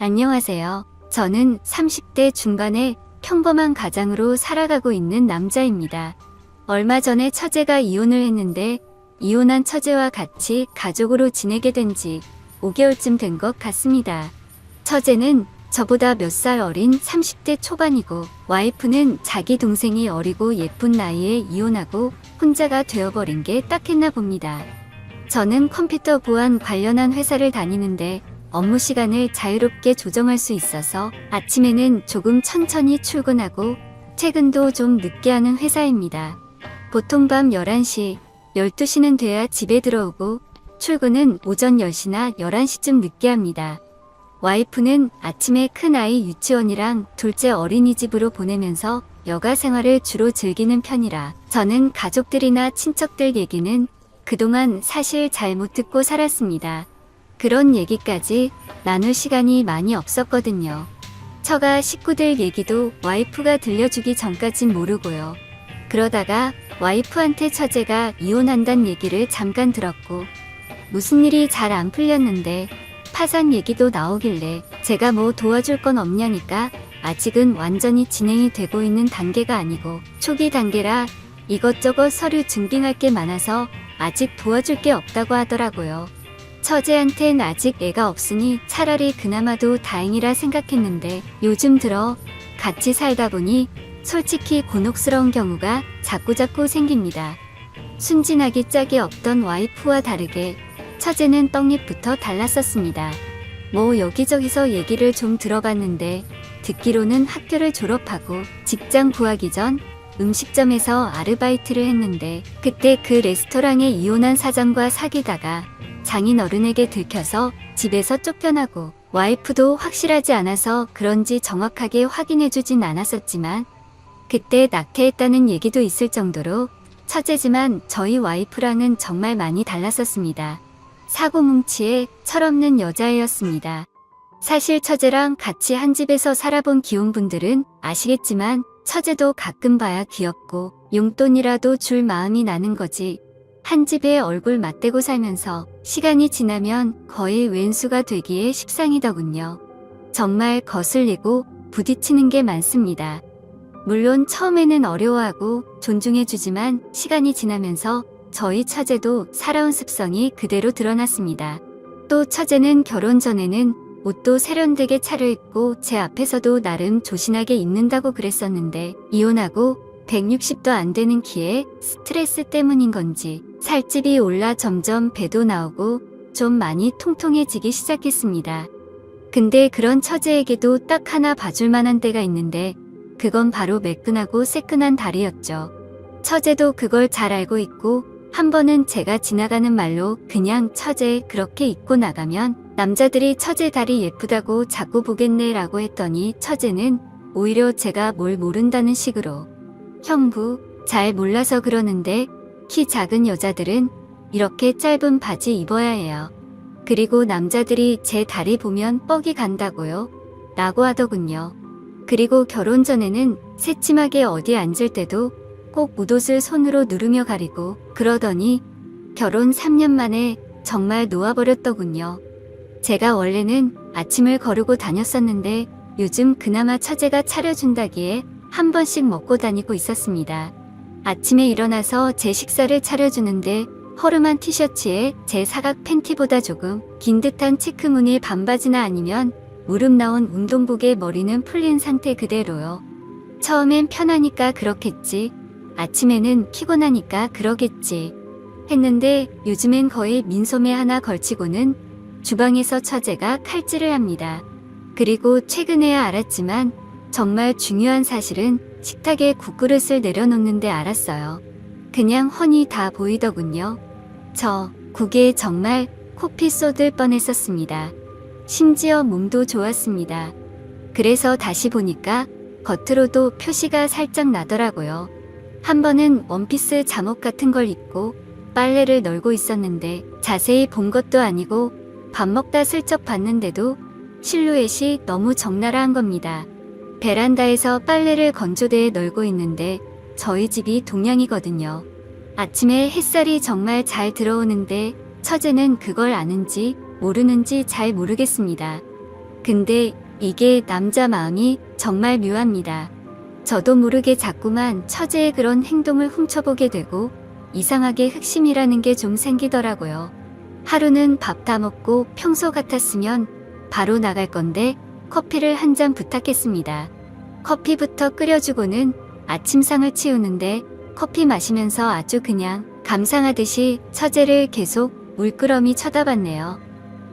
안녕하세요. 저는 30대 중반의 평범한 가장으로 살아가고 있는 남자입니다. 얼마 전에 처제가 이혼을 했는데 이혼한 처제와 같이 가족으로 지내게 된 지 5개월쯤 된 것 같습니다. 처제는 저보다 몇 살 어린 30대 초반이고 와이프는 자기 동생이 어리고 예쁜 나이에 이혼하고 혼자가 되어버린 게 딱했나 봅니다. 저는 컴퓨터 보안 관련한 회사를 다니는데 업무 시간을 자유롭게 조정할 수 있어서 아침에는 조금 천천히 출근하고 퇴근도 좀 늦게 하는 회사입니다. 보통 밤 11시, 12시는 돼야 집에 들어오고 출근은 오전 10시나 11시쯤 늦게 합니다. 와이프는 아침에 큰 아이 유치원이랑 둘째 어린이집으로 보내면서 여가 생활을 주로 즐기는 편이라 저는 가족들이나 친척들 얘기는 그동안 사실 잘 못 듣고 살았습니다. 그런 얘기까지 나눌 시간이 많이 없었거든요. 처가 식구들 얘기도 와이프가 들려주기 전까진 모르고요. 그러다가 와이프한테 처제가 이혼한다는 얘기를 잠깐 들었고 무슨 일이 잘 안 풀렸는데 파산 얘기도 나오길래 제가 뭐 도와줄 건 없냐니까 아직은 완전히 진행이 되고 있는 단계가 아니고 초기 단계라 이것저것 서류 증빙할 게 많아서 아직 도와줄 게 없다고 하더라고요. 처제한텐 아직 애가 없으니 차라리 그나마도 다행이라 생각했는데 요즘 들어 같이 살다 보니 솔직히 곤혹스러운 경우가 자꾸자꾸 생깁니다. 순진하기 짝이 없던 와이프와 다르게 처제는 떡잎부터 달랐었습니다. 뭐 여기저기서 얘기를 좀 들어봤는데 듣기로는 학교를 졸업하고 직장 구하기 전 음식점에서 아르바이트를 했는데 그때 그 레스토랑의 이혼한 사장과 사귀다가 장인 어른에게 들켜서 집에서 쫓겨나고 와이프도 확실하지 않아서 그런지 정확하게 확인해주진 않았었지만 그때 낙태했다는 얘기도 있을 정도로 처제지만 저희 와이프랑은 정말 많이 달랐었습니다. 사고뭉치에 철없는 여자애였습니다. 사실 처제랑 같이 한 집에서 살아본 기혼분들은 아시겠지만 처제도 가끔 봐야 귀엽고 용돈이라도 줄 마음이 나는 거지. 한 집에 얼굴 맞대고 살면서 시간이 지나면 거의 왼수가 되기에 십상이더군요. 정말 거슬리고 부딪히는 게 많습니다. 물론 처음에는 어려워하고 존중해주지만 시간이 지나면서 저희 처제도 살아온 습성이 그대로 드러났습니다. 또 처제는 결혼 전에는 옷도 세련되게 차려입고 제 앞에서도 나름 조신하게 입는다고 그랬었는데 이혼하고 160도 안 되는 키에 스트레스 때문인 건지 살집이 올라 점점 배도 나오고 좀 많이 통통해지기 시작했습니다. 근데 그런 처제에게도 딱 하나 봐줄 만한 때가 있는데 그건 바로 매끈하고 새끈한 다리였죠. 처제도 그걸 잘 알고 있고 한 번은 제가 지나가는 말로 그냥 처제 그렇게 입고 나가면 남자들이 처제 다리 예쁘다고 자꾸 보겠네 라고 했더니 처제는 오히려 제가 뭘 모른다는 식으로 형부 잘 몰라서 그러는데 키 작은 여자들은 이렇게 짧은 바지 입어야 해요. 그리고 남자들이 제 다리 보면 뻑이 간다고요. 라고 하더군요. 그리고 결혼 전에는 새침하게 어디 앉을 때도 꼭 무옷을 손으로 누르며 가리고 그러더니 결혼 3년 만에 정말 놓아버렸더군요. 제가 원래는 아침을 거르고 다녔었는데 요즘 그나마 처제가 차려준다기에 한 번씩 먹고 다니고 있었습니다. 아침에 일어나서 제 식사를 차려주는데 허름한 티셔츠에 제 사각 팬티보다 조금 긴 듯한 체크무늬 반바지나 아니면 무릎 나온 운동복에 머리는 풀린 상태 그대로요. 처음엔 편하니까 그렇겠지. 아침에는 피곤하니까 그러겠지. 했는데 요즘엔 거의 민소매 하나 걸치고는 주방에서 처제가 칼질을 합니다. 그리고 최근에야 알았지만 정말 중요한 사실은 식탁에 국그릇을 내려놓는데 알았어요. 그냥 훤히 다 보이더군요. 저 국에 정말 코피 쏟을 뻔했었습니다. 심지어 몸도 좋았습니다. 그래서 다시 보니까 겉으로도 표시가 살짝 나더라고요. 한 번은 원피스 잠옷 같은 걸 입고 빨래를 널고 있었는데 자세히 본 것도 아니고 밥 먹다 슬쩍 봤는데도 실루엣이 너무 적나라한 겁니다. 베란다에서 빨래를 건조대에 널고 있는데 저희 집이 동양이거든요. 아침에 햇살이 정말 잘 들어오는데 처제는 그걸 아는지 모르는지 잘 모르겠습니다. 근데 이게 남자 마음이 정말 묘합니다. 저도 모르게 자꾸만 처제의 그런 행동을 훔쳐보게 되고 이상하게 흑심이라는 게 좀 생기더라고요. 하루는 밥 다 먹고 평소 같았으면 바로 나갈 건데 커피를 한 잔 부탁했습니다. 커피부터 끓여주고는 아침상을 치우는데 커피 마시면서 아주 그냥 감상하듯이 처제를 계속 물끄러미 쳐다봤네요.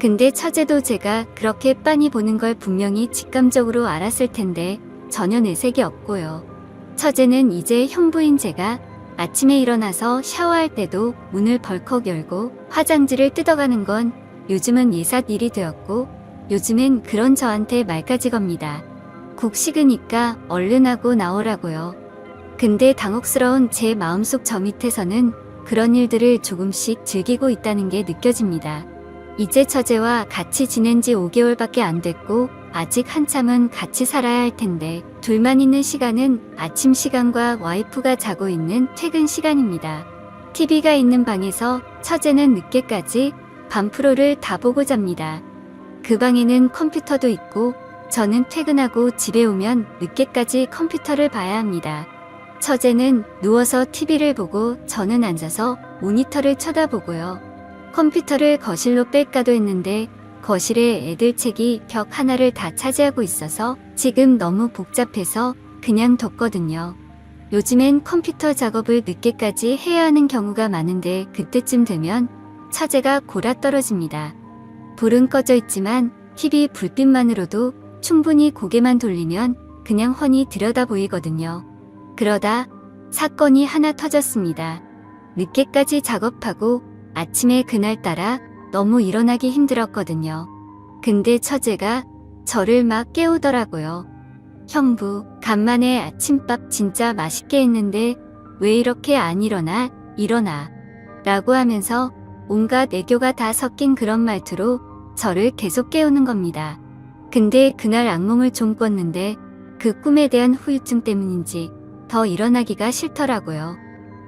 근데 처제도 제가 그렇게 빤히 보는 걸 분명히 직감적으로 알았을 텐데 전혀 내색이 없고요. 처제는 이제 형부인 제가 아침에 일어나서 샤워할 때도 문을 벌컥 열고 화장지를 뜯어가는 건 요즘은 예삿 일이 되었고 요즘엔 그런 저한테 말까지 겁니다. 국 식으니까 얼른 하고 나오라고요. 근데 당혹스러운 제 마음속 저 밑에서는 그런 일들을 조금씩 즐기고 있다는 게 느껴집니다. 이제 처제와 같이 지낸 지 5개월밖에 안 됐고 아직 한참은 같이 살아야 할 텐데 둘만 있는 시간은 아침 시간과 와이프가 자고 있는 퇴근 시간입니다. TV가 있는 방에서 처제는 늦게까지 밤 프로를 다 보고 잡니다. 그 방에는 컴퓨터도 있고 저는 퇴근하고 집에 오면 늦게까지 컴퓨터를 봐야 합니다. 처제는 누워서 TV를 보고 저는 앉아서 모니터를 쳐다보고요. 컴퓨터를 거실로 뺄까도 했는데 거실에 애들 책이 벽 하나를 다 차지하고 있어서 지금 너무 복잡해서 그냥 뒀거든요. 요즘엔 컴퓨터 작업을 늦게까지 해야 하는 경우가 많은데 그때쯤 되면 처제가 골아 떨어집니다. 불은 꺼져 있지만 TV 불빛만으로도 충분히 고개만 돌리면 그냥 훤히 들여다 보이거든요. 그러다 사건이 하나 터졌습니다. 늦게까지 작업하고 아침에 그날따라 너무 일어나기 힘들었거든요. 근데 처제가 저를 막 깨우더라고요. 형부, 간만에 아침밥 진짜 맛있게 했는데 왜 이렇게 안 일어나? 일어나. 라고 하면서 온갖 애교가 다 섞인 그런 말투로 저를 계속 깨우는 겁니다. 근데 그날 악몽을 좀 꿨는데 그 꿈에 대한 후유증 때문인지 더 일어나기가 싫더라고요.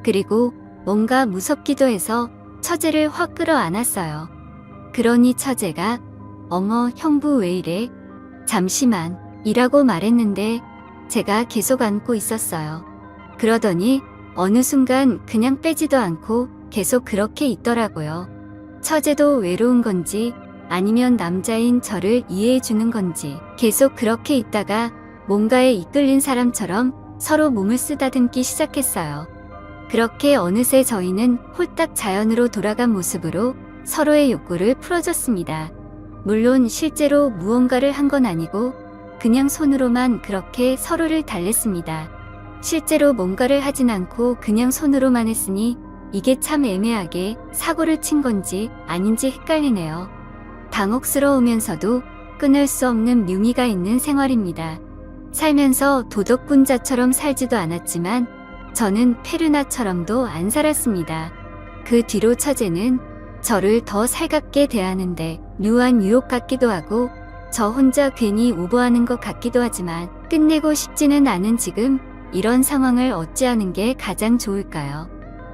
그리고 뭔가 무섭기도 해서 처제를 확 끌어안았어요. 그러니 처제가 어머 형부 왜 이래? 잠시만 이라고 말했는데 제가 계속 안고 있었어요. 그러더니 어느 순간 그냥 빼지도 않고 계속 그렇게 있더라고요. 처제도 외로운 건지 아니면 남자인 저를 이해해 주는 건지 계속 그렇게 있다가 뭔가에 이끌린 사람처럼 서로 몸을 쓰다듬기 시작했어요. 그렇게 어느새 저희는 홀딱 자연으로 돌아간 모습으로 서로의 욕구를 풀어줬습니다. 물론 실제로 무언가를 한 건 아니고 그냥 손으로만 그렇게 서로를 달랬습니다. 실제로 뭔가를 하진 않고 그냥 손으로만 했으니 이게 참 애매하게 사고를 친 건지 아닌지 헷갈리네요. 당혹스러우면서도 끊을 수 없는 묘미가 있는 생활입니다. 살면서 도덕군자처럼 살지도 않았지만 저는 페르나처럼도 안 살았습니다. 그 뒤로 처제는 저를 더 살갑게 대하는데 묘한 유혹 같기도 하고 저 혼자 괜히 오버하는 것 같기도 하지만 끝내고 싶지는 않은 지금 이런 상황을 어찌하는 게 가장 좋을까요?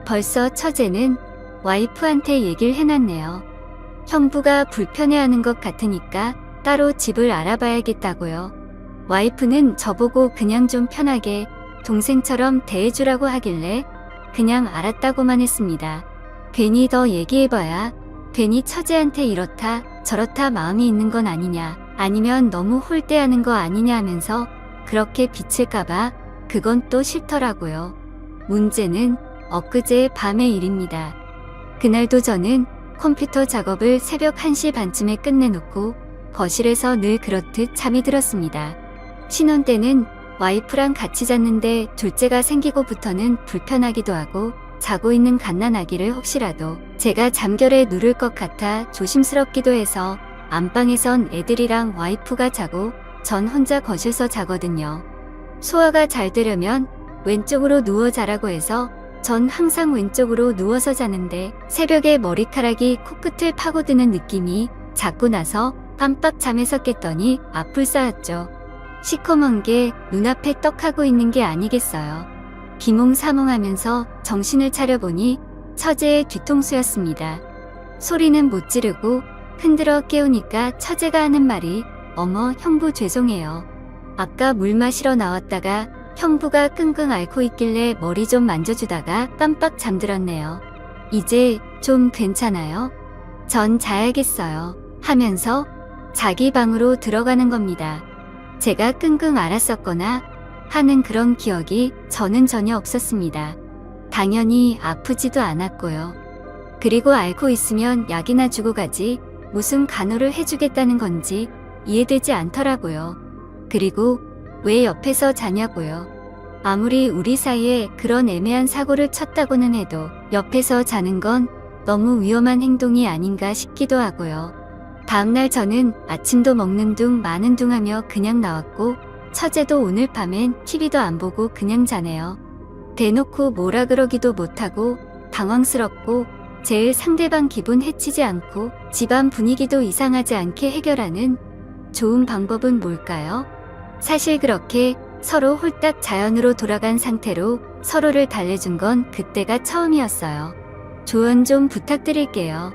벌써 처제는 와이프한테 얘기를 해놨네요. 형부가 불편해하는 것 같으니까 따로 집을 알아봐야겠다고요. 와이프는 저보고 그냥 좀 편하게 동생처럼 대해주라고 하길래 그냥 알았다고만 했습니다. 괜히 더 얘기해봐야 괜히 처제한테 이렇다 저렇다 마음이 있는 건 아니냐 아니면 너무 홀대하는 거 아니냐 하면서 그렇게 비칠까봐 그건 또 싫더라고요. 문제는 엊그제 밤의 일입니다. 그날도 저는 컴퓨터 작업을 새벽 1시 반쯤에 끝내놓고 거실에서 늘 그렇듯 잠이 들었습니다. 신혼 때는 와이프랑 같이 잤는데 둘째가 생기고부터는 불편하기도 하고 자고 있는 갓난아기를 혹시라도 제가 잠결에 누를 것 같아 조심스럽기도 해서 안방에선 애들이랑 와이프가 자고 전 혼자 거실서 자거든요. 소화가 잘 되려면 왼쪽으로 누워 자라고 해서 전 항상 왼쪽으로 누워서 자는데 새벽에 머리카락이 코끝을 파고드는 느낌이 자꾸 나서 깜빡 잠에서 깼더니 앞을 쌓였죠. 시커먼 게 눈앞에 떡하고 있는 게 아니겠어요. 비몽사몽하면서 정신을 차려보니 처제의 뒤통수였습니다. 소리는 못 지르고 흔들어 깨우니까 처제가 하는 말이 어머, 형부 죄송해요. 아까 물 마시러 나왔다가 형부가 끙끙 앓고 있길래 머리 좀 만져주다가 깜빡 잠들었네요. 이제 좀 괜찮아요? 전 자야겠어요. 하면서 자기 방으로 들어가는 겁니다. 제가 끙끙 앓았었거나 하는 그런 기억이 저는 전혀 없었습니다. 당연히 아프지도 않았고요. 그리고 앓고 있으면 약이나 주고 가지 무슨 간호를 해주겠다는 건지 이해되지 않더라고요. 그리고 왜 옆에서 자냐고요. 아무리 우리 사이에 그런 애매한 사고를 쳤다고는 해도 옆에서 자는 건 너무 위험한 행동이 아닌가 싶기도 하고요. 다음날 저는 아침도 먹는 둥 마는 둥 하며 그냥 나왔고 처제도 오늘 밤엔 TV도 안 보고 그냥 자네요. 대놓고 뭐라 그러기도 못하고 당황스럽고 제일 상대방 기분 해치지 않고 집안 분위기도 이상하지 않게 해결하는 좋은 방법은 뭘까요? 사실 그렇게 서로 홀딱 자연으로 돌아간 상태로 서로를 달래준 건 그때가 처음이었어요. 조언 좀 부탁드릴게요.